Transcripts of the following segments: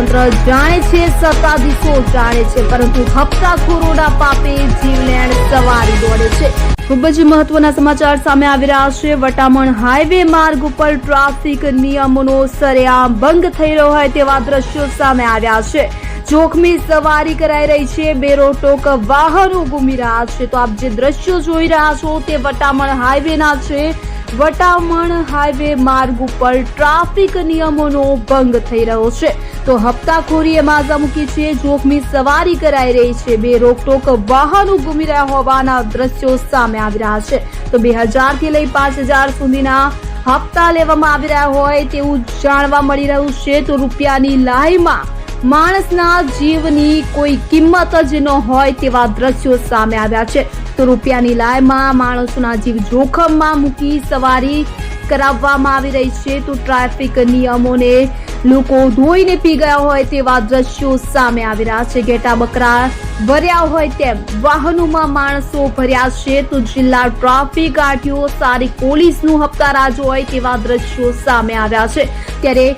તંત્ર જાણે છે, સત્તાધીશો જાણે છે, પરંતુ હપ્તાખોરોના પાપે જીવલેણ સવારી દોડે છે. ખૂબ જ મહત્વના સમાચાર સામે આવી રહ્યા છે. વટામણ હાઈવે માર્ગ ઉપર ટ્રાફિક નિયમોનો સરેઆમ ભંગ થઈ રહ્યો હોય તેવા દ્રશ્યો સામે આવ્યા છે. જોખમી સવારી કરાઈ રહી છે. બેરોટોક વાહનો ઘૂમી રહ્યા છે. તો આપ જે દ્રશ્યો જોઈ રહ્યા છો તે વટામણ હાઈવેના છે. વટામણ હાઈવે માર્ગ ઉપર ટ્રાફિક નિયમોનો ભંગ થઈ રહ્યો છે. તો હપ્તાખોરીએ માઝા મૂકી છે, જોખમી સવારી કરાઈ રહી છે. બે રોકટોક વાહનો ઘૂમી રહ્યા હોવાના દ્રશ્યો સામે આવી રહ્યા છે. તો બે હજારથી લઈ પાંચ હજાર સુધીના હપ્તા લેવામાં આવી રહ્યા હોય તેવું જાણવા મળી રહ્યું છે. તો રૂપિયાની લાહીમાં માણસના જીવની કોઈ કિંમત જ ન હોય તેવા દ્રશ્યો સામે આવ્યા છે. તો રૂપિયાની લાયમાં માણસોના જીવ જોખમમાં મૂકી સવારી કરાવવામાં આવી રહી છે. તો ટ્રાફિક નિયમોને લોકો ધોઈને પી ગયા હોય તેવા દ્રશ્યો સામે આવી રહ્યા છે. ઘેટા બકરા ભર્યા હોય તેમ વાહનોમાં માણસો ભર્યા છે. તો જિલ્લા ટ્રાફિક આરટીઓ સારી પોલીસનું હપ્તા રાજ હોય તેવા દ્રશ્યો સામે આવ્યા છે. ત્યારે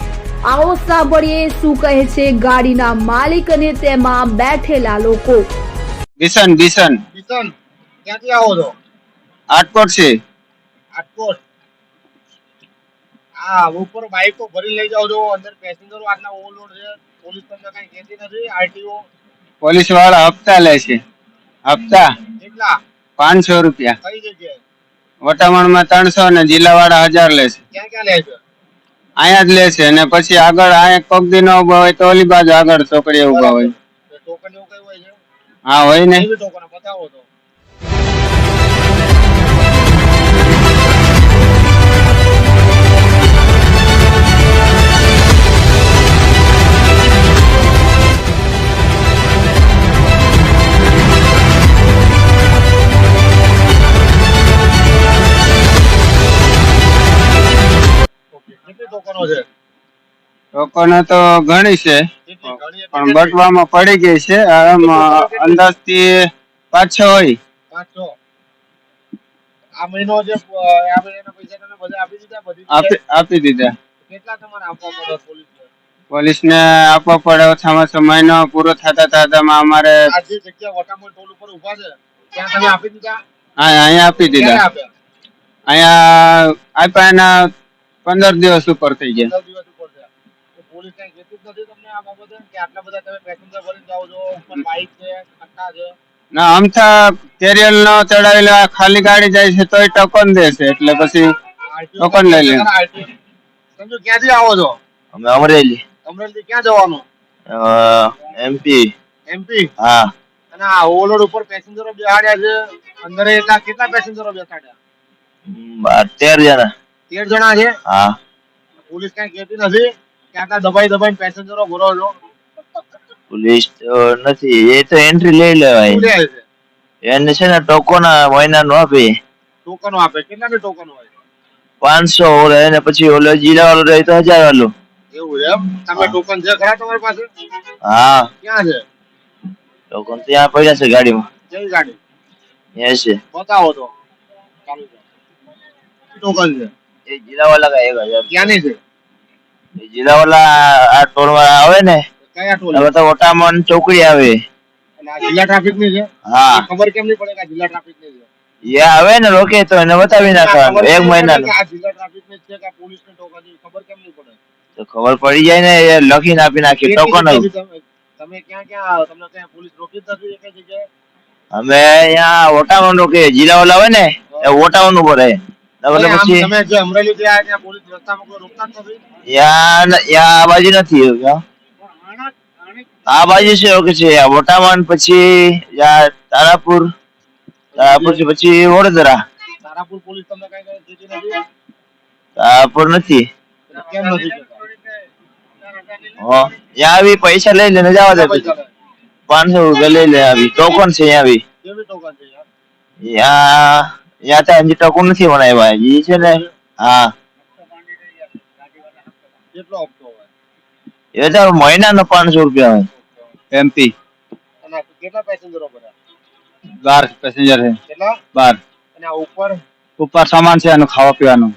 આવો સાંભળીએ શું કહે છે ગાડીના માલિક અને તેમાં બેઠેલા લોકો. બિશન બિશન કિશન ક્યાંથી આવો છો? આટકોટ છે આટકોટ હા ઉપર બાઈકો ભરી લઈ જાઓ છો. અંદર પેસેન્જરો આટલા ઓવરલોડ છે. પોલીસ તમને કઈ કહેતી નથી? આરટીઓ પોલીસવાળા હપ્તા લે છે. હપ્તા. કેટલા? પાંચસો રૂપિયા. કઈ જગ્યાએ? વટામણમાં ત્રણસો ને જિલ્લા વાળા હજાર લે છે. ક્યાં ક્યાં લે છે? અહીંયા જ લે છે અને પછી આગળ અહીંયા એક પગદી નો ઊભા હોય તો ઓલી બાજુ આગળ ચોકડીએ ઊભા હોય. હા હોય ને. ટોકન છે. તો ઘણી છે પણ બટવામાં પડી ગઈ છે આમ અંદાજથી પાંચ છ હોય. પાંચસો આ મહિનો જે આ મહિનાના પૈસા તમે બધા આપી દીધા બધી આપી આપી દીધા. કેટલા તમારે આપવા પડે પોલીસને? પોલીસને આપવા પડે ઓછામાં ઓછો મહિનો પૂરો થતા થતા અમારે આ જે જગ્યા વટામણ ટોલ ઉપર ઊભા છે ત્યાં તમે આપી દીધા? હા અહીંયા આપી દીધા. અહીંયા આપ્યા એના પંદર દિવસ ઉપર થઈ ગયા. દસ દિવસ ઉપર છે તો પોલીસ કઈ કહેતું જ નથી તમને આ બાબતે કે આટલા બધા તમે પેસેન્જર ભરીને જાઓ છો ઉપર બાઇક છે ખટ્ટા છે? ના અમથા કેરિયલ નો ચડાવેલા ખાલી ગાડી જાય છે તોય ટોકન દેશે એટલે પછી ટોકન લઈ લે. સમજો ક્યાંથી આવો છો? અમે અમરેલી. અમરેલી ક્યાં જવાનું? એમપી એમપી હા. અને આ ઓવરલોડ ઉપર પેસેન્જરો બેહાડ્યા છે? અંદર એટલા કેટલા પેસેન્જરો બેસાડ્યા બાર તેર જણા. તેર જણા છે. હા. પોલીસ કઈ કહેતી નથી કે આટલા દબાઈ દબાઈને પેસેન્જરો છો. પોલીસ નથી એ તો એન્ટ્રી લઈ લેવાય. એને છે ને ટોકન મહિના નો આપે. ટોકન આપે. કેટલાની ટોકન હોય? પાંચસો ઓલે અને પછી ઓલો જીરા વાળો રહે તો હજાર વાળું એવું છે એમ? તમે ટોકન છે ખરા તમારી પાસે? હા. ક્યાં છે? ટોકન ત્યાં પડ્યા છે ગાડીમાં. કઈ ગાડી? એ છે. બતાવો તો. ટોકન છે. એ જીરા કા એક હજાર. ક્યાંની છે? એ જીરા આ ટોલ વાળા આવે ને કયા ટોલ હવે તો ઓટામણ ચોકડી આવે. અને આ જિલ્લા ટ્રાફિકની છે? હા. ખબર કેમ નહીં પડે કે જિલ્લા ટ્રાફિકની છે? એ આવે ને રોકે તો એને બતાવી નાખવાનું એક મહિનાનું. આ જિલ્લા ટ્રાફિકની છે કે પોલીસની ટોકન ખબર કેમ નહીં પડે? તો ખબર પડી જાય ને એ લખીને આપી નાખી ટોકન તમે ક્યાં ક્યાં તમને ક્યાં પોલીસ રોકી જ એક જગ્યાએ? અમે અહીંયા ઓટાવન રોકે જીરા વાળા હોય ને એ ઓટાવન ઉપર રહે. એટલે પછી તમે જે અમરેલી થી ત્યાં પોલીસ રસ્તામાં કોઈ રોકતા નથી? યા ન- આ બાજુ નથી યા. આ બાજુ છે ઓકે છે આ પછી તારાપુર તારાપુરથી પછી વડોદરા. તારાપુર પોલીસ તમને કઈ કઈ નથી? તારાપુર નથી. કેમ નથી છે અહીંયા આવી કેવી ટોકન છે યાર યા યા તો હજી ટોકન નથી બનાવ્યા હજી છે ને હા. કેટલો હપ્તો હોય? એ તો મહિનાનો પાંચસો રૂપિયા હોય. એમપી. કેટલા પેસેન્જરો ભર્યા બાર પેસેન્જર છે. કેટલા? બાર. અને આ ઉપર? ઉપર સામાન છે એનું ખાવા પીવાનું.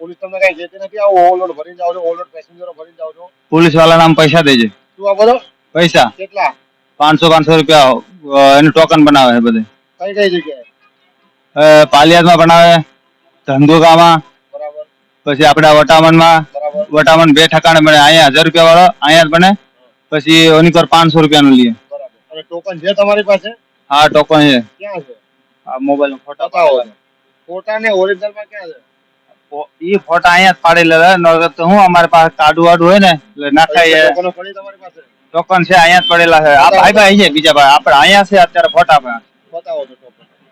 પોલીસ તમને કઈ કહેતી નથી આવો ઓવરલોડ ભરીને જાવ છો ઓવરલોડ પેસેન્જરો ભરીને જાવ છો? પોલીસવાળા નામ પૈસા દેજે. શું આ બધો? પૈસા. કેટલા? પાંચસો પાંચસો રૂપિયા એનું ટોકન બનાવે છે બધે. કઈ કઈ જગ્યાએ? પાલિયાદમાં બનાવે ધંધુકામાં પછી આપણે વટામણમાં વટામણ બે ઠકાણે બને અહીંયા હજાર રૂપિયા વાળો અહીંયા જ બને પછી ઓની પર પાંચસો રૂપિયાનું લઈએ ટોકન છે તમારી પાસે? હા ટોકન છે. ક્યાં છે? આ મોબાઈલ ફોટા ફોટા ને ઓરિજિનલમાં ક્યાં છે? ઈ ફોટા અહીંયા જ પાડેલા તો હું અમારી પાસે કાડું વાડું હોય ને એટલે નાખાય તમારી પાસે? ટોકન છે અહીંયા જ પડેલા છે. આ ભાઈ ભાઈ છે બીજા ભાઈ. આપણે અહીંયા છે અત્યારે ફોટા બતાવો તો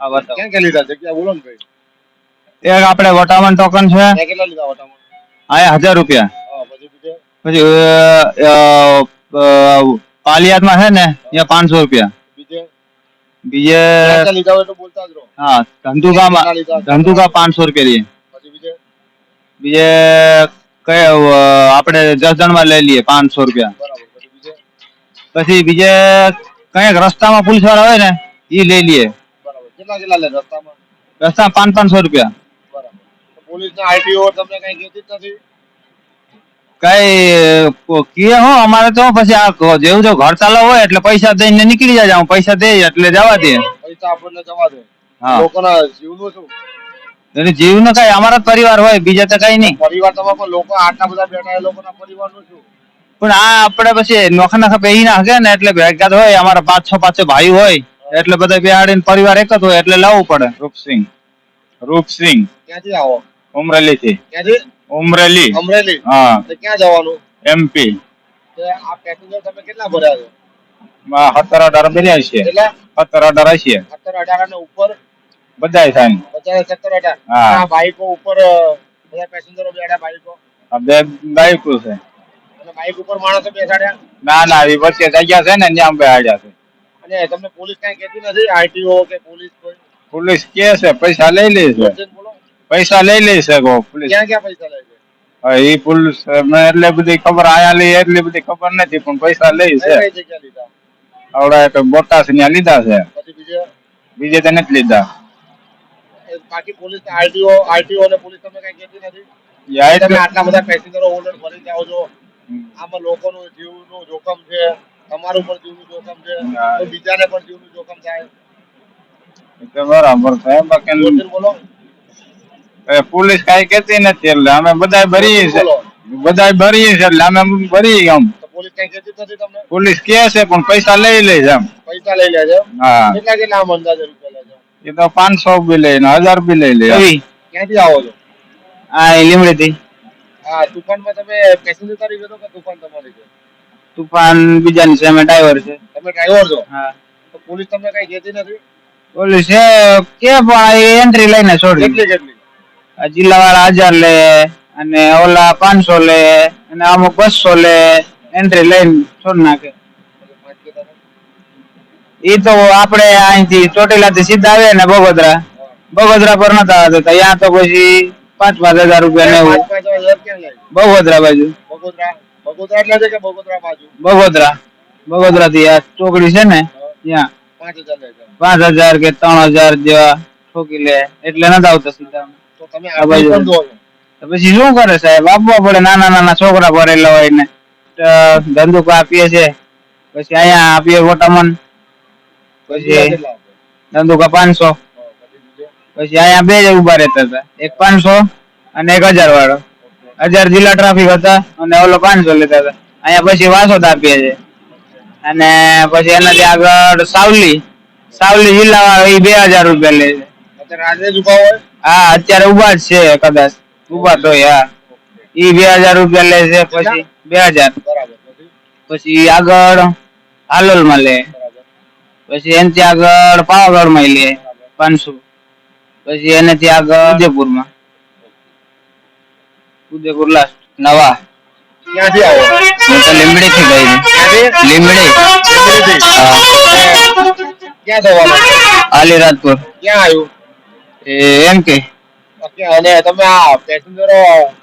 આ બતાવો ક્યાં ક્યાં લીધા જગ્યા બોલો ને ભાઈ. એક આપણે વટામણ ટોકન છે. કેટલા લીધા હજાર રૂપિયા. હા પછી બીજે? પછી છે ને ત્યાં પાંચસો રૂપિયા. બીજે? બીજે ક્યાં ક્યાં લીધા હોય તો બોલતા જ રહો. હા ધંધુકા ધંધુકા પાંચસો રૂપિયા લઈએ. પછી બીજે? બીજે કઈ અ, આપણે જસદણમાં લઈ લઈએ પાંચસો રૂપિયા. પછી બીજે? કંઈક રસ્તામાં પોલીસવાળા હોય ને એ લઈ લઈએ. કેટલા કેટલા લે? રસ્તામાં? રસ્તા પાંચ પાંચસો રૂપિયા. બરાબર. પોલીસ ના આઈટીઓ તમને કઈ કહેતી જ નથી? કઈ કીએ હો અમારે તો પછી આ જેવું જો ઘર ચાલુ હોય એટલે પૈસા દઈને નીકળી જાય હું પૈસા દે એટલે જવા દે. પૈસા આપણને જવા દે. હા. લોકોના જીવનું શું? એટલે જીવનું કઈ અમારા પરિવાર હોય બીજા તો કઈ નહીં. પરિવાર તમારે લોકો આટલા બધા બેઠા એ લોકોના પરિવારનું શું? પણ આ આપણે પછી નોખા નોખા પહેરી નાખે ને એટલે ભેગા હોય અમારા પાંચ છ પાંચ છ ભાઈ હોય. એટલે બધા બેહાડીને પરિવાર એક જ હોય એટલે લાવવું પડે. રૂપસિંહ. રૂપસિંહ. ક્યાંથી આવો? ઉમરેલી થી ક્યાંથી? ઉમરેલી. ઉમરેલી. હા. તો ક્યાં જવાનું? એમપી તો આ પેસેન્જર તમે કેટલા ભર્યા છો? સત્તર અઢાર ભર્યા છે કેટલા? સત્તર અઢાર હશે. સત્તર અઢાર ને ઉપર? બધા થાય. બધા સત્તર અઢાર. હા. આ બાઈકો ઉપર બધા પેસેન્જરો બેઠા બાઈકો? બે બાઈકો છે. બાઈક ઉપર માણસો બેસાડ્યા? ના ના એ વચ્ચે જગ્યા છે ને ત્યાં બેસાડ્યા છે. અને તમને પોલીસ કઈ કહેતી નથી આરટીઓ કે પોલીસ કોઈ? પોલીસ કે છે પૈસા લઈ લે છે. પૈસા લઈ લે છે કો પોલીસ. ક્યાં ક્યાં પૈસા લે? છે હા, એ પોલીસ એટલે બધી ખબર આયા લઈ એટલી બધી ખબર નથી પણ પૈસા લઈ છે. આવડા એક બોટાસ ત્યાં લીધા છે. બીજે? તો નથી લીધા. બાકી પોલીસ આરટીઓ આરટીઓ ને પોલીસ તમને કઈ કહેતી નથી? તમે આટલા બધા પેસેન્જરો ઓર્ડર ભરી જાઓ છો આમાં લોકોનું જીવનું જોખમ છે. તમારું પણ જીવનું જોખમ છે તો બીજાને પણ જીવનું જોખમ થાય. એટલે બરાબર છે બાકી બોલો. પોલીસ કઈ કેતી નથી એટલે અમે બધા ભરીએ છે. બધા ભરીએ છે એટલે અમે ભરી આમ પોલીસ કઈ નથી તમને? પોલીસ કે છે પણ પૈસા લઈ લે છે પૈસા લઈ લે છે હા. કેટલા કેટલા આમ અંદાજે રૂપિયા લે છે? એ તો પાંચસો બી લે ને હજાર બી લઈ લે. ક્યાંથી આવો છો? હા લીમડી થી હા તુફાનમાં તમે પેસેન્જર તરીકે તો કે તુફાન તમારી છે? તુફાન બીજાની છે અમે ડ્રાઈવર છે. તમે ડ્રાઈવર છો? હા. તો પોલીસ તમને કઈ કહેતી નથી? પોલીસ છે કે ભાઈ એન્ટ્રી લઈને છોડી કેટલી કેટલી? જિલ્લા વાળા હજાર લે અને ઓલા પાંચસો લે અને અમુક બસો લે એન્ટ્રી લઈને છોડી નાખે? એ તો આપણે અહીંથી ચોટીલા થી સીધા આવે ને બગોદરા. બગોદરા પર નતા આવતા ત્યાં તો પછી પાંચ પાંચ હજાર રૂપિયા ને બગોદરા બાજુ. બગોદરા? બગોદરા એટલે છે કે બગોદરા બાજુ? બગોદરા બગોદરા થી આ ચોકડી છે ને ત્યાં. પાંચ હજાર કે ત્રણ હજાર જેવા ઠોકી લે એટલે નથી આવતા સીધા. તો તમે આ બાજુ. પછી શું કરે સાહેબ આપવા પડે નાના નાના છોકરા ભરેલા હોય ને. ધંધુક આપીએ છે? પછી અહીંયા આપીએ વોટામન પછી? ધંધુકા પાંચસો? પછી અહીંયા બે જ ઊભા રહેતા હતા. એક પાંચસો અને એક હજાર વાળો. હજાર જિલ્લા ટ્રાફિક હતા અને ઓલો પાંચસો લેતા હતા. અહીંયા પછી વાસો તાપીએ છે અને પછી એનાથી આગળ સાવલી. સાવલી જિલ્લા વાળો એ બે હજાર રૂપિયા લે છે. હા અત્યારે ઊભા જ છે કદાચ. ઊભા તો હા. ઈ બે હજાર રૂપિયા લે છે પછી બે હજાર. પછી? આગળ હાલોલમાં લે પછી એનાથી આગળ પાવાગઢમાં લે પાંચસો. પછી એનાથી આગળ ઉદયપુરમાં ઉદયપુર લાસ્ટ નવા ક્યાંથી આવો હું તો લીમડી થી ગઈ ક્યાંથી લીમડી લીંબડીથી? હા. ક્યાં જવાનું અલીરાજપુર ક્યાં આવ્યું એ એમ કે ઓકે, અને તમે આ પેસેન્જરો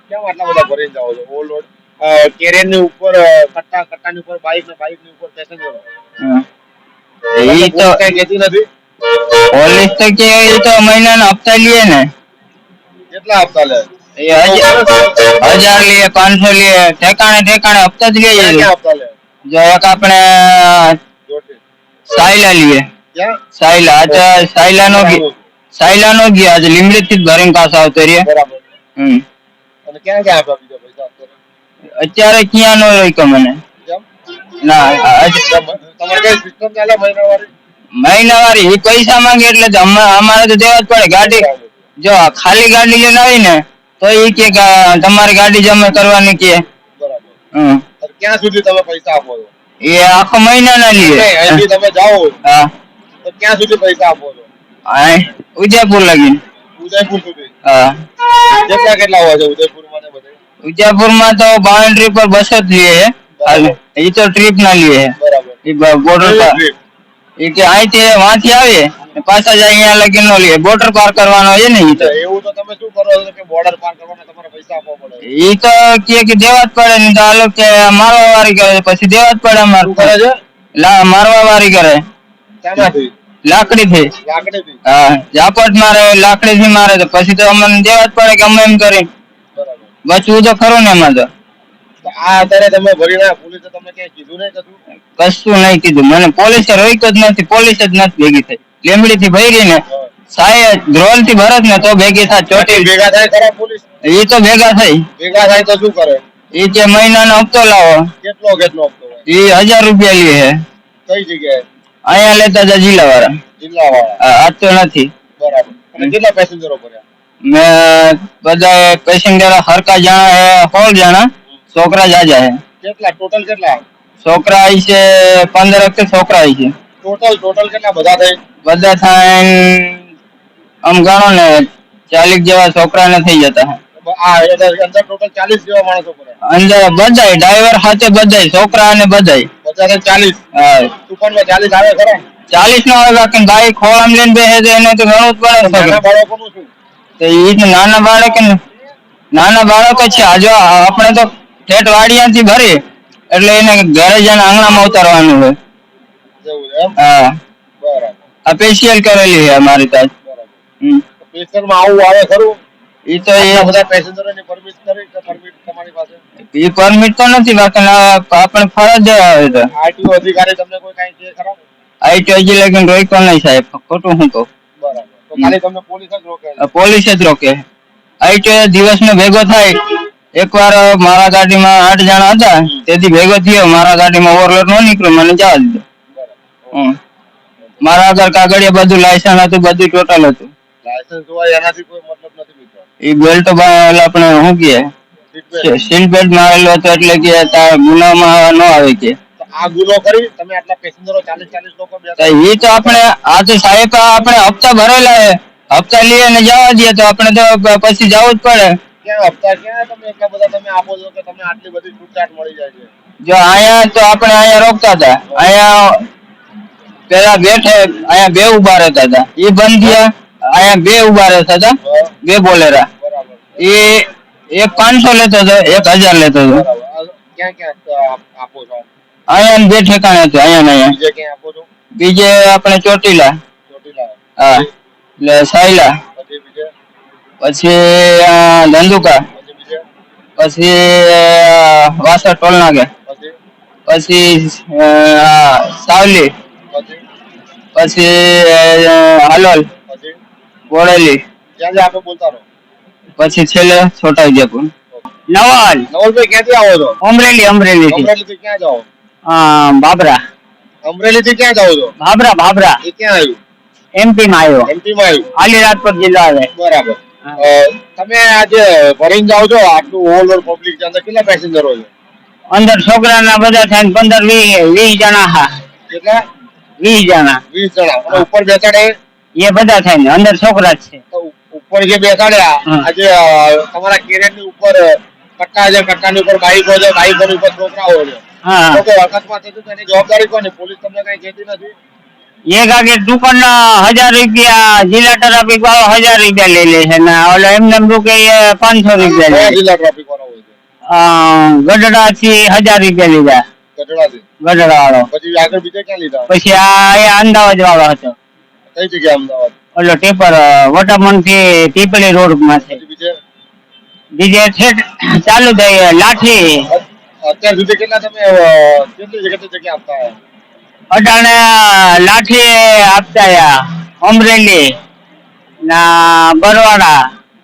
કેમ આટલા બધા ભરીને જાઓ છો ઓવરલોડ કેરિયરની ઉપર અ, કટ્ટા કટ્ટા ની ઉપર બાઇક ને બાઇકની ઉપર પેસેન્જરો હા. ઈ તો કઈ કહેતી નથી પોલીસ તો કે ઈ તો મહિનાના હપ્તા લે ને કેટલા હપ્તા લે એ હજાર હજાર પાંચસો લે ઠેકાણે ઠેકાણે હપ્તા જ લઈએ જો એક આપણે સાયલા લઈએ સાયલા આજે સાયલા નો સાયલા નો ગયા આજે લીમડી થી ભરીને પાછા આવતો રે હમ. અત્યારે? ક્યાં નો રહ્યો મને? ના મહિનાવારી? પૈસા માંગે એટલે અમારે તો દેવા જ પડે. ગાડી જો ખાલી ગાડી લઈને આવી ને તો એ કે કે તમારી ગાડી જમા કરવાની કે. બરાબર. હમ. અને ક્યાં સુધી તમે પૈસા આપો છો? એ આખો મહિના ના નહીં, લઈએ અહીંથી તમે જાઓ હા. તો ક્યાં સુધી પૈસા આપો છો? આ ઉદયપુર લગીને ઉદયપુર સુધી? હા. કેટલા કેટલા હોય છે ઉદયપુરમાં ને બધે? ઉદયપુરમાં તો બાઉન્ડ્રી પર બસ જ લઈએ ખાલી. એ તો ટ્રીપ ના લઈએ બરાબર. એ બોર્ડર પર ટ્રીપ. એ કે અહીંથી વાંથી આવે ને પાછા જાય અહીંયા લગી નો લઈએ બોર્ડર પાર કરવાનો છે ને ઈ તો. એવું તો તમે શું કરો છો કે બોર્ડર પાર કરવાના તમારે પૈસા આપવા પડે. ઈ તો કે કે દેવા જ પડે ને તો આ લોકો કે મારવા વારી કરે પછી દેવા જ પડે અમારે કરે છે? લા મારવા વારી કરે. શાનાથી લાકડી થી હા જાપટ મારે લાકડી થી મારે તો પછી તો અમને દેવા જ પડે કે અમે એમ કરી. બચવું તો ખરું ને એમાં તો. તો આ અત્યારે તમે ભરીને પોલીસે તમને ક્યાંય કીધું નહીં કશું કશું નહીં કીધું. મને પોલીસે રોક્યો જ નથી પોલીસ જ નથી ભેગી થઈ. લીમડી થી ભરી ને સાહેબ ધ્રોલથી ભરત ને તો ભેગી થાય ચોટી ચોટી ભેગા થાય ખરા પોલીસ? એ તો ભેગા થઈ. ભેગા થાય તો શું કરે? એ જે મહિનાનો હપ્તો લાવો. કેટલો કેટલો હપ્તો હોય? એ હજાર રૂપિયા લે છે. કઈ જગ્યાએ? અહીંયા લેતા હતા જિલ્લા વાળા જિલ્લા વાળા આજ તો નથી. બરાબર. અને કેટલા પેસેન્જરો ભર્યા? મેં બધા પેસેન્જર હરકા જણા હે સોળ જણા. છોકરા જાજા હે. કેટલા? ટોટલ કેટલા? છોકરા આવી છે પંદર વખતે છોકરા આવી છે. ટોટલ ટોટલ કેટલા? બધા થઈ? બધા થાય આમ ગણો ને ચાલીસ જેવા છોકરા ને થઈ જતા. અંદર અંદર ટોટલ ચાલીસ જેવા માણસો અંદર બધાય ડ્રાઈવર સાથે બધાય છોકરા અને બધાય. બધા ચાલીસ. તુફાનમાં ચાલીસ આવે ખરા? ચાલીસ નો આવે બાકી બાઈક ખોળામ લઈને બેસે એને તો ઘણું જ પડે નાના તો બાળક નાના બાળકો છે આ જો આપણે તો ઠેઠ વાડિયાથી ભરી એટલે એને ઘરે જઈને આંગણામાં ઉતારવાનું હોય. હા. બરાબર. સ્પેશિયલ કરેલી છે અમારી ત્યાં હમ. આવું આવે ખરું? એ તો એ બધા પેસેન્જરોની પરમિટ કરી કે પરમિટ તમારી પાસે? ઈ પરમિટ તો નથી બાકી આપણે ફરજ આવે તો આરટીઓ અધિકારી તમને કોઈ કાંઈ કહે ખરા? આઈટી હજી લગીને રોક્યો નહીં સાહેબ ખોટું હું કહું. બરાબર. તો ખાલી તમને પોલીસ જ રોકે પોલીસ જ રોકે. આઈટી દિવસ નો ભેગો થાય. એકવાર મારા ગાડીમાં આઠ જણા હતા તેથી ભેગો થયો. મારા ગાડીમાં ઓવરલોડ ન નીકળ્યો મને જવા દીધો. હમ. મારા આગળ કાગળિયા બધું લાયસન્સ હતું બધું ટોટલ હતું. લાયસન્સ હોય એનાથી કોઈ મતલબ નથી મિત્રો. એ બેલ્ટ આપણે શું કહે? Seat belt. મારેલો હતો એટલે કે તાર ગુનામાં ન આવે કે. તો આ ગુનો કરી તમે આટલા પેસેન્જરો ચાલીસ ચાલીસ લોકો બેઠા એ તો આપણે આ તો સાહેબ આપણે હપ્તા ભરેલા છે. હપ્તા લઈએ ને જવા દઈએ તો આપણે તો પછી જવું જ પડે. ક્યાં હપ્તા ક્યાં તમે એટલા બધા તમે આપો છો કે તમને આટલી બધી છૂટછાટ મળી જાય છે? જો અહીંયા તો આપણે અહીંયા રોકતા હતા. અહીંયા પેલા બેઠે અહીંયા બે ઊભા રહેતા હતા. એ બંધ થયા. અહીંયા બે ઊભા રહેતા હતા હા, બે બોલેરા બરાબર એ એક પાંચસો લેતો હતો એક હજાર લેતો હતો બરાબર આ ક્યાં ક્યાં આપ- આપો છો અહીંયા ને બે ઠેકાણે હતું અહીંયા ને અહીંયા બીજે ક્યાં આપો છો બીજે આપણે ચોટીલા ચોટીલા હા એટલે સાયલા પછી બીજે પછી અ, ધંધુકા પછી બીજે પછી અ, વાસણ ટોલ નાકે પછી પછી અ, આ, સાવલી પછી પછી અ, હાલોલ પછી બોડેલી જ્યાં જ્યાં આપણે બોલતા રહો. પછી છેલ્લે છોટા ઉદેપુર નવલ. નવલભાઈ ક્યાંથી આવો છો? અમરેલી અમરેલી થી ક્યાં જાઓ? બાબરા. અમરેલીથી ક્યાં જાઓ છો? બાબરા બાબરા. એ ક્યાં આવ્યું? એમપી માં આવ્યો. એમપીમાં આવ્યું? આલી રાજકોટ જિલ્લા આવે. બરાબર. તમે આજે ભરીને જાઓ છો? આટલું ઓલ ઓવર પબ્લિક અંદર કેટલા પેસેન્જરો છે? અંદર છોકરાના બધા થઈને પંદર વીસ વીસ જણા હા. કેટલા? વીસ જણા. વીસ જણા. ઉપર બેસાડે એ બધા થઈને અંદર છોકરા જ છે. તો ઉપર જે બેસાડ્યા હમ. આજે અ, તમારા કેરેટની ઉપર કટ્ટા છે કટ્ટાની ઉપર બાઈકો છે બાઈકોની ઉપર છોકરાઓ છે. હા. તો કોઈ અકસ્માત થતું તો એની જવાબદારી કોની? પોલીસ તમને કઈ કહેતી નથી? એક આગે દુકાન હજાર રૂપિયા જિલ્લા ટ્રાફિક વાળો હજાર રૂપિયા લઈ લે છે. ને ઓલો એમને રૂકે પાંચસો રૂપિયા કયા લે જિલ્લા ટ્રાફિક વાળા હોય છે? ગઢડા થી હજાર રૂપિયા લીધા. ગઢડાથી? ગઢડા વાળો પછી આગળ બીજે ક્યાં લીધા? પછી આ એ અમદાવાદ વાળો હતો. કઈ જગ્યા અમદાવાદ? ઓલો ટેપર વટામણથી પીપળી રોડમાં છે. બીજે છે ચાલુ થઈ લાઠી. અત્યાર સુધી કેટલા તમે કેટલી જગ્યા જગ્યા આપતા અટાણે લાઠી આપતા અમરેલી ના બરવાડા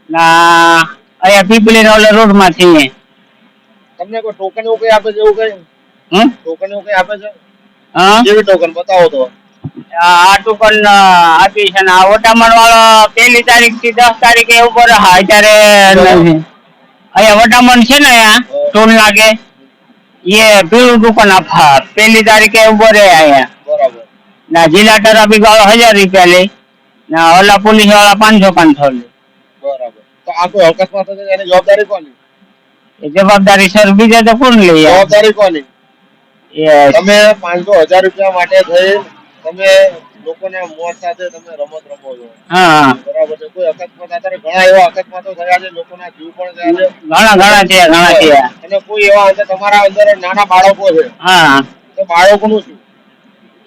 ના અહીંયા પીપળી ઓલે રોડમાંથી. તમને કોઈ ટોકન એવું કઈ આપે છે એવું કઈ? ટોકન એવું કઈ આપે છે? હા? કેવી ટોકન બતાવો તો. આ ટુકન આપી છે ને. આ વટામણ વાળો પહેલી તારીખથી દસ તારીખે ઉપર અત્યારે અહીંયા વટામણ છે ને અહીંયા ટોલ લાગે. એ પેલું દુકાન આપા પહેલી તારીખે ઉપર અહીંયા. ના જિલ્લા ટ્રાફિક વાળો હજાર રૂપિયા લે. ના ઓલા પોલીસવાળા પાંચસો પાંચસો લે. બરાબર. તો આ કોઈ અકસ્માત થશે એની જવાબદારી કોની? એ જવાબદારી સર બીજે તો કોણ લે? જવાબદારી કોની? એ તમે પાંચસો હજાર રૂપિયા માટે થઈ તમે લોકોને મોત સાથે તમે રમત રમો છો. હા. બરાબર છે. કોઈ અકસ્માત અત્યારે ઘણા એવા અકસ્માતો થયા છે લોકોના જીવ પણ ગયા છે. ઘણા ઘણા છે ઘણા છે અને કોઈ એવા અંદર તમારા અંદર નાના બાળકો છે. હા. તો બાળકોનું શું?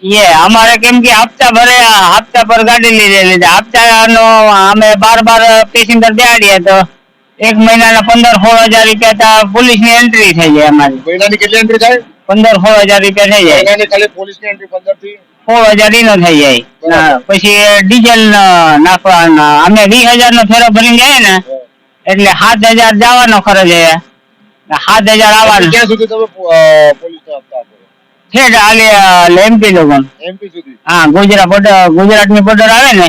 એ અમારે કેમ કે હપ્તા ભરે હપ્તા પર ગાડી લીધેલી છે. હપ્તાનો અમે બાર બાર પેસેન્જર બેહાડીએ તો એક મહિનાના પંદર સોળ હજાર રૂપિયા પોલીસની એન્ટ્રી થઈ જાય અમારી. મહિનાની કેટલી એન્ટ્રી થાય? પંદર સોળ હજાર રૂપિયા થઈ જાય. મહિનાની ખાલી પોલીસની એન્ટ્રી પંદરથી સોળ હજાર એનો થઈ જાય. પછી ડીઝલ નાખવાનો. અમે વીસ હજાર નો ફેરો ભરીને જાય ને એટલે સાત હજાર જવાનો ખર્ચ છે. ને સાત હજાર આવવાનો. ક્યાં સુધી તમે પોલીસ ઠેઠ આલે એમપી લોકો એમપી સુધી? હા ગુજરાત બોર્ડર ગુજરાતની બોર્ડર આવે ને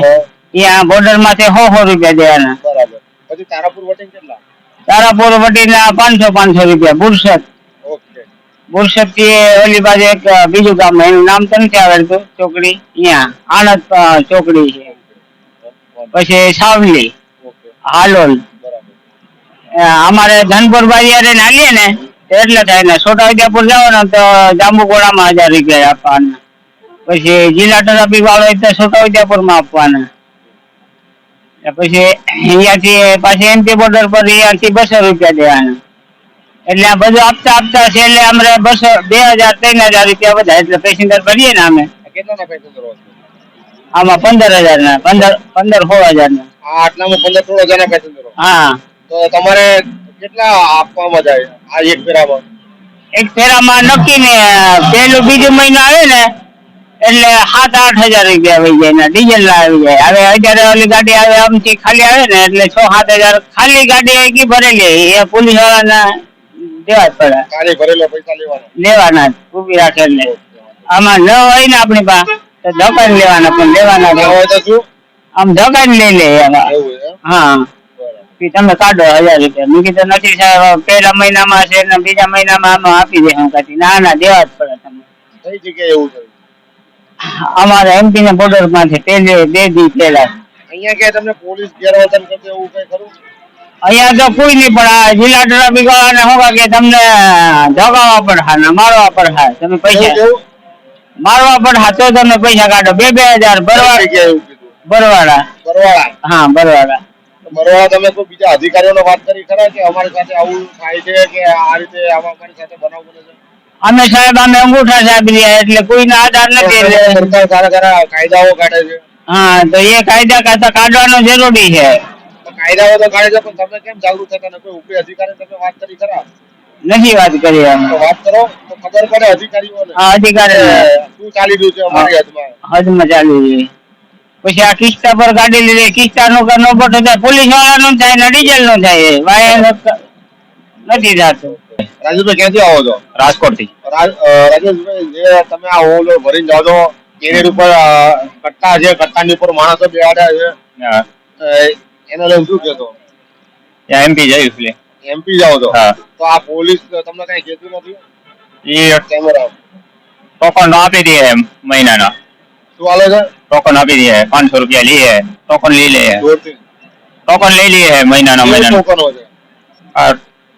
એ આ બોર્ડરમાંથી સો સો રૂપિયા દેવાના બરાબર. પછી તારાપુર વટી કેટલા? તારાપુર વટીના પાંચસો પાંચસો રૂપિયા બુરસદ બુરસદથી ઓલી બાજુ એક બીજું ગામ એનું નામ તો નથી આવડતું, ચોકડી અહીંયા આણંદ ચોકડી છે. પછી સાવલી, હાલોલ. અમારે ધનપુર બારિયારે નાલીએ ને, એટલે થાય ને છોટાઉદેપુર જવાનું તો જાંબુગોળામાં હજાર રૂપિયા આપવાના. પછી જિલ્લા ટ્રાફિક વાળો તો છોટાઉદેપુરમાં આપવાના પછી અહીંયાથી પાછી એમપી બોર્ડર પર અહીંયાથી બસો રૂપિયા દેવાના. એટલે આ બધું આપતા આપતા છે એટલે અમારે બસો બે હજાર ત્રણ હજાર રૂપિયા બધા એટલે પેસેન્જર ભરીએ ને અમે. કેટલાના પેસેન્જર આમાં પંદર હજાર ના પંદર પંદર સોળ હજાર ના આટલામાં પંદર સોળ હજારના પેસેન્જર હા. તો તમારે કેટલા આપવામાં જાય આ એક ફેરામાં? એક ફેરામાં નક્કી ને પેલું બીજું મહિનો આવે ને એટલે સાત આઠ હજાર રૂપિયા આવી જાય ને ડીઝલ ના આવી જાય. હવે અત્યારે ઓલી ગાડી આવે આમથી ખાલી આવે ને એટલે છ સાત હજાર ખાલી ગાડી એકી ભરેલી. એ પોલીસ વાળાને દેવા જ પડે. ખાલી ભરેલો પૈસા લેવાના. લેવાના ઊભી રાખે ને આમાં ન હોય ને આપણી પાસે તો ધકાઈ લેવાના પણ લેવાના ના હોય તો શું? આમ ધકાઈ લઈ લે હા. તમે કાઢો હજાર રૂપિયા. મેં કીધું નથી સાહેબ પહેલા મહિનામાં છે ને બીજા મહિનામાં આમાં આપી દે હું કાઢી ના ના દેવા જ પડે તમને. કઈ જગ્યાએ એવું થયું? અમારે એમપી ના બોર્ડરમાંથી પેલે બે દી પેલા અહીંયા કે તમને પોલીસ ગેરવર્તન કરશે એવું કઈ ખરું? અહીંયા તો કોઈ નહીં પણ આ જિલ્લા ટ્રાફિક વાળાને શું કે તમને જગાવવા પડે ને મારવા પડે તમે પૈસા મારવા પડે તો તમે પૈસા કાઢો. બે બે હજાર ભરવા જગ્યાએ ભરવાડા. હા ભરવાડા. તો તમે કોઈ બીજા અધિકારીઓને વાત કરી ખરા કે અમારી સાથે આવું થાય છે કે આ રીતે આવા અમારી સાથે બનાવ બને છે? અમે સાહેબ અમે અંગૂઠા સાહેબ રહ્યા એટલે કોઈનો આધાર નથી સરકાર સારા સારા કાયદાઓ કાઢે છે. હા તો એ કાયદા કાઢવાનો જરૂરી છે. કાયદાઓ તો કાઢે છે પણ તમે કેમ જાગૃત થતા નથી? કોઈ ઉપરી અધિકારી તમે વાત કરી ખરા? નથી વાત કરી વાત કરો તો ખબર પડે અધિકારીઓને. અધિકારી શું ચાલી રહ્યું છે અમારી હદમાં હદમાં ચાલી રહ્યું પછી આ કિસ્તા પર ગાડી લીધી. કિસ્તા નો નો પટો થાય પોલીસવાળા નો થાય ને ડીઝલ નો થાય વાય નથી થતું. રાજેશભાઈ ક્યાંથી આવો છો? રાજકોટથી રાજેશભાઈ જે તમે આ ઓલો ભરીને જાઓ છો કેરેડ ઉપર કટ્ટા છે કટ્ટાની ઉપર માણસો બેહાડ્યા છે. એના લઈને શું કહેતો? એમપી જયું એટલે એમપી જાઓ છો હા. તો આ પોલીસ તમને કઈ કહેતું નથી? એ કેમેરા ટોકન આપી દે મહિનાના. શું હાલે છે? ટોકન આપી દે પાંચસો રૂપિયા લઈએ ટોકન લઈ લે જોરથી ટોકન લઈ લઈએ મહિનાના કેવી ટોકનો છે?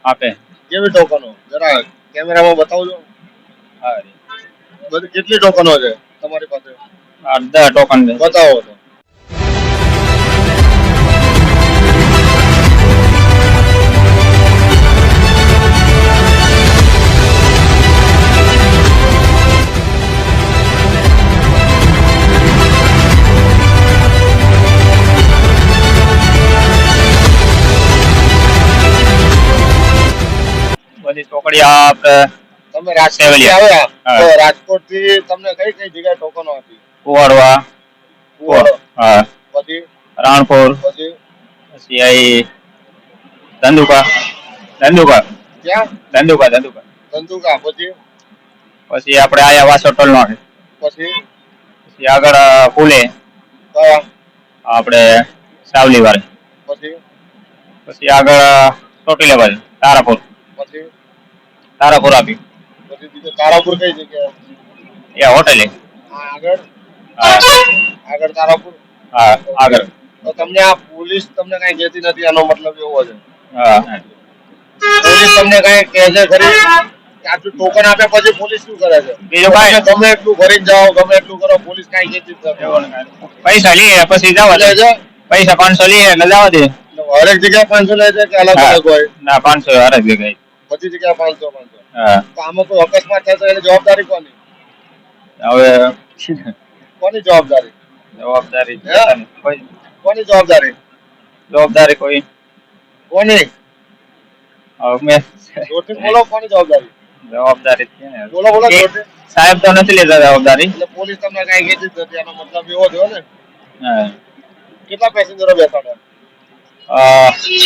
આપે. કેવી ટોકનો? જરા કેમેરામાં બતાવજો. બધી કેટલી ટોકનો છે તમારી પાસે? દસ ટોકન બતાવો તો. બધી ચોકડી આપણે તમે રાજકોટથી આવ્યા? તો રાજકોટથી તમને કઈ કઈ જગ્યાએ ટોકનો હતી? કુવાડવા. હા. પછી? રાણપુર. પછી? પછી ધંધુકા. ધંધુકા. ક્યાં? ધંધુકા ધંધુકા. ધંધુકા. પછી? પછી આપણે આયા વાસો ટોલનો પછી? પછી આગળ ફૂલે. કયા? આપણે સાવલી વાળી પછી? પછી આગળ ચોટીલા બાજુ તારાપુર. પછી? તારાપુર આપી. તારાપુર કઈ જગ્યાએ? એ હોટેલે. આગળ? આગળ તારાપુર? હા આગળ. તો તમને આ પોલીસ તમને કઈ કહેતી નથી આનો મતલબ એવો છે? હા. પોલીસ તમને કઈ કહે છે ખરી? આટલું ટોકન આપે પછી પોલીસ શું કરે છે? બીજું કાંઈ. તમે ગમે એટલું ભરીને જાઓ ગમે એટલું કરો પોલીસ કઈ કહેતી નથી. પૈસા લઈએ પછી જવા પૈસા પાંચસો લઈએ એટલે જવા દે. હરેક જગ્યાએ પાંચસો લે છે કે અલગ અલગ હોય? ના પાંચસો હરેક જગ્યાએ. બધી જગ્યાએ ફાલતો હા. તો આમાં કોઈ અકસ્માત થાય તો એની જવાબદારી કોની? હવે કોની જવાબદારી? જવાબદારી? કોઈ કોની જવાબદારી? જવાબદારી કોઈ. કોની? હવે મેં જોરથી બોલો કોની જવાબદારી? જવાબદારી છે ને. બોલો બોલો સાહેબ તો નથી લેતા જવાબદારી. એટલે પોલીસ તમને કઈ કહેતી નથી. આનો મતલબ એવો થયો ને. હા. કેટલા પેસેન્જરો બેસાડ્યા?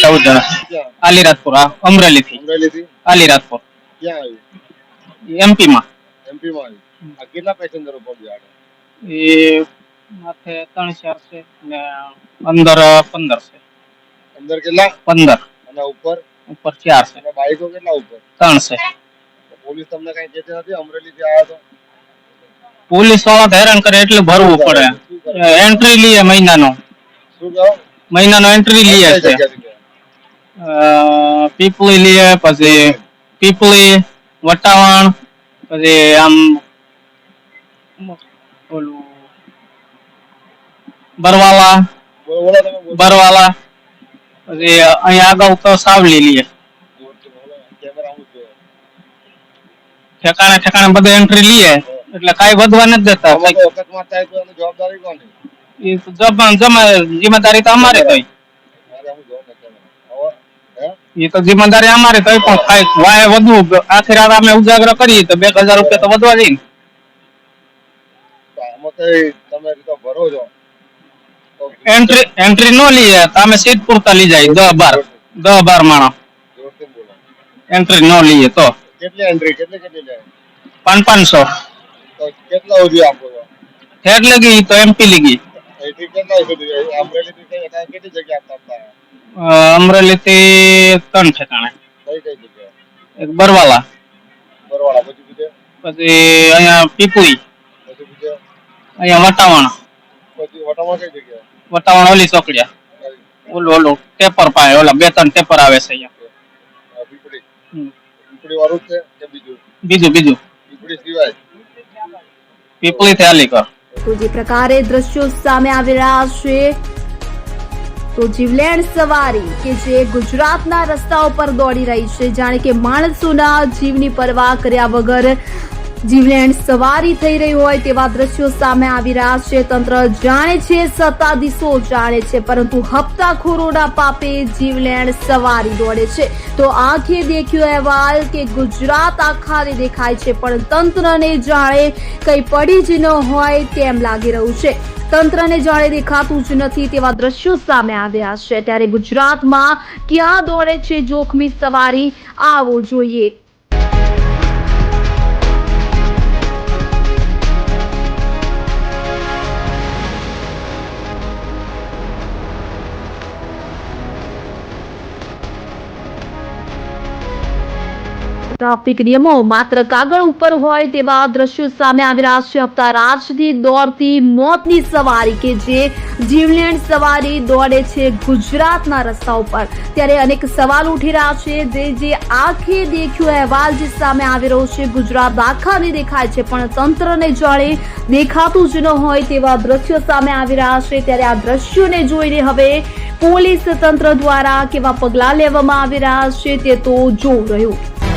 ચૌદ જણા. ક્યાં અલીરાજપુર હા અમરેલી થી અમરેલીથી? અલીરાજપુર. ક્યાં આવ્યું? એમપી માં એમપી માં આવ્યું? આ કેટલા પેસેન્જરો પહોંચ્યા એ માથે ત્રણ ચાર છે ને અંદર પંદર છે. અંદર કેટલા? પંદર. અને ઉપર? ઉપર ચાર છે. અને બાઈકો કેટલા ઉપર? ત્રણ છે. તો પોલીસ તમને કઈ કહેતી નથી? અમરેલી થી આવ્યા તો? પોલીસવાળા હેરાન કરે એટલે ભરવું પડે. એન્ટ્રી લઈએ મહિનાનો. શું કહો? મહિનાનો એન્ટ્રી લઈએ છે પીપળી લઈએ પછી પીપળી વટાવણ પછી આમ ઓલું બરવાલા. બરવાલા પછી અહીંયા આગળ તો સાવલી લઈએ. ઠેકાણે ઠેકાણે બધે એન્ટ્રી લઈએ એટલે કઈ વધવા નથી દેતા જવાબદારી કોની એ તો અમારે હે? એ તો જિમ્મેદારી અમારે તો પણ કાંઈક વાય વધુ આખી રાત અમે ઉજાગર કરીએ તો બે હજાર રૂપિયા તો વધવા જઈએ ને. તો આમાં કઈ તમે રીતે ભરો છો. તો એન્ટ્રી એન્ટ્રી નો લઈએ તો અમે સીટ પૂરતા લઈ જાય દસ બાર દસ બાર માણસ એન્ટ્રી નો લઈએ તો. કેટલી એન્ટ્રી કેટલી કેટલી પાંચ પાંચસો કેટલા સુધી આપો છો? ઠેઠ લગી તો એમપી લગી. અમરેલી થી ત્રણ ઠેકાણે. એક બરવાલા. બરવાળા પછી પછી અહીંયા પીપુઈ. અહીંયા વટાવણ. વટાવણ ઓલી ચોકડિયા. ઓલું ઓલું ટેપર પાસે ઓલા બે ત્રણ ટેપર આવે છે અહીંયા. બીજું? બીજું બીજું. પીપળી થી કર. તો જે પ્રકારે દ્રશ્યો સામે આવી રહ્યા છે, તો જીવલેણ સવારી કે જે ગુજરાતના રસ્તાઓ પર દોડી રહી છે, જાણે કે માણસોના જીવની પરવા કર્યા વગર જીવલેણ સવારી થઈ રહી હોય તેવા દ્રશ્યો સામે આવી રહ્યા છે. તંત્ર જાણે છે સત્તાધીશો જાણે છે, પરંતુ હપ્તાખોરોના પાપે જીવલેણ સવારી દોડે છે. તો આંખે દેખ્યો અહેવાલ કે ગુજરાત આખાને દેખાય છે, પણ તંત્રને જાણે કંઈ પડી જ ન હોય તેમ લાગી રહ્યું છે. તંત્રને જાણે દેખાતું જ નથી તેવા દ્રશ્યો સામે આવ્યા છે. ત્યારે ગુજરાતમાં ક્યાં દોડે છે જોખમી સવારી? આવો જોઈએ. ટ્રાફિક નિયમો માત્ર કાગળ ઉપર હોય તેવા દ્રશ્યો સામે આવી રહ્યા છે. હપ્તા રાજથી દોડતી મોતની સવારી કે જે જીવલેણ સવારી દોડે છે ગુજરાતના રસ્તા ઉપર. ત્યારે અનેક સવાલ ઉઠી રહ્યા છે. જે જે આંખે દેખ્યો અહેવાલ જે સામે આવી રહ્યો છે. ગુજરાત આખાને દેખાય છે, પણ તંત્રને જાણે દેખાતું જ ન હોય તેવા દ્રશ્યો સામે આવી રહ્યા છે. ત્યારે આ દ્રશ્યોને જોઈને હવે પોલીસ તંત્ર દ્વારા કેવા પગલાં લેવામાં આવી રહ્યા છે તે તો જોવું રહ્યું.